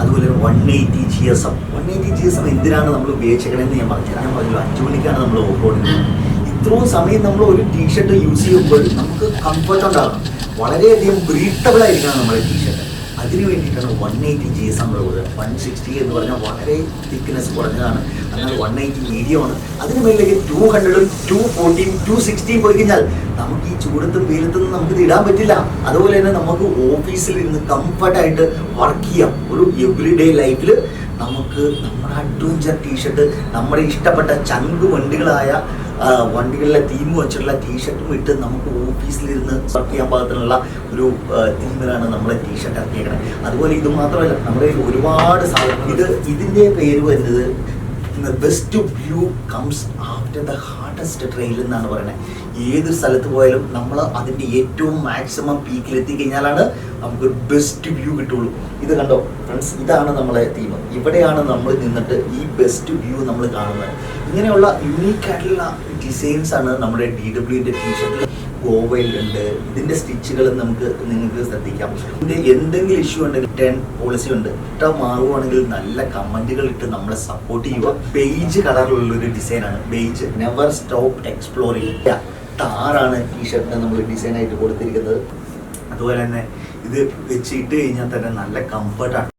അതുപോലെ one eighty G S M one eighty G S M എന്തിനാണ് നമ്മൾ ഉപയോഗിച്ചേക്കണമെന്ന് ഞാൻ പറഞ്ഞു ഞാൻ പറഞ്ഞു അഞ്ചു മണിക്കാണ് നമ്മൾ ഓഫ് റോഡിൽ ഇത്രയും സമയം നമ്മൾ ഒരു ടീഷർട്ട് യൂസ് ചെയ്യുമ്പോൾ നമുക്ക് കംഫർട്ട് ഉണ്ടാകണം വളരെയധികം ബ്രീത്തബിൾ ആയിരിക്കണം നമ്മുടെ ടീഷർട്ട് അതിന് വേണ്ടിയിട്ടാണ് one eighty G S M ഉള്ളത് വൺ സിക്സ്റ്റി എന്ന് പറഞ്ഞാൽ വളരെ തിക്നെസ് കുറഞ്ഞതാണ്. എന്നാൽ വൺ എയ്റ്റി മീഡിയമാണ് അതിന് മേലേക്ക് ടു ഹൺഡ്രഡും ടു ഫോർട്ടിയും ടു സിക്സ്റ്റിയും പോയി കഴിഞ്ഞാൽ നമുക്ക് ഈ ചൂടത്തും വെയിലത്തും നമുക്ക് ഇടാൻ പറ്റില്ല. അതുപോലെ തന്നെ നമുക്ക് ഓഫീസിൽ ഇരുന്ന് കംഫർട്ടായിട്ട് വർക്ക് ചെയ്യാം. ഒരു എവറി ഡേ ലൈഫിൽ നമുക്ക് നമ്മുടെ അഡ്വഞ്ചർ ടീഷർട്ട് നമ്മുടെ ഇഷ്ടപ്പെട്ട ചങ്ക് വണ്ടികളായ വണ്ടികളിലെ തീം വെച്ചിട്ടുള്ള ടീഷർട്ടും ഇട്ട് നമുക്ക് ഓഫീസിലിരുന്ന് വർക്ക് ചെയ്യാൻ പാകത്തിനുള്ള ഒരു തീമിലാണ് നമ്മളെ ടീഷർട്ട് ഇറക്കിയേക്കണത് അതുപോലെ ഇത് മാത്രമല്ല നമ്മുടെ ഒരുപാട് സാധനങ്ങൾ. ഇത് ഇതിന്റെ പേര് വരുന്നത് best view comes after the hardest trail എന്നാണ് പറയുന്നത്. ഏത് സ്ഥലത്ത് പോയാലും നമ്മൾ അതിന്റെ ഏറ്റവും മാക്സിമം പീക്കിൽ എത്തിക്കഴിഞ്ഞാലാണ് നമുക്ക് ബെസ്റ്റ് വ്യൂ കിട്ടുള്ളൂ. ഇത് കണ്ടോ ഫ്രണ്ട്സ് ഇതാണ് നമ്മളെ തീം ഇവിടെയാണ് നമ്മൾ നിന്നിട്ട് ഈ ബെസ്റ്റ് വ്യൂ നമ്മൾ കാണുന്നത്. ഇങ്ങനെയുള്ള യുണീക്ക് ആയിട്ടുള്ള ഡിസൈൻസ് ആണ് നമ്മുടെ ഡി ഡബ്ല്യുവിന്റെ ടീഷർട്ടിൽ ഗോവയിലുണ്ട് ഇതിന്റെ സ്റ്റിച്ചുകൾ നമുക്ക് നിങ്ങൾക്ക് ശ്രദ്ധിക്കാം. ഇതിന്റെ എന്തെങ്കിലും ഇഷ്യൂ ഉണ്ടെങ്കിൽ ടേൺ പോളിസി ഉണ്ട്. ഇട്ട മാറുവാണെങ്കിൽ നല്ല കമന്റുകൾ ഇട്ട് നമ്മളെ സപ്പോർട്ട് ചെയ്യുക. ബെയ്ജ് കളറിലുള്ള ഒരു ഡിസൈനാണ് ബെയ്ജ് നെവർ സ്റ്റോപ്പ് എക്സ്പ്ലോറിംഗ് താറാണ് ടീഷർട്ടിന് നമ്മൾ ഡിസൈൻ ആയിട്ട് കൊടുത്തിരിക്കുന്നത്. അതുപോലെ തന്നെ ഇത് വെച്ചിട്ട് കഴിഞ്ഞാൽ തന്നെ നല്ല കംഫർട്ടാണ്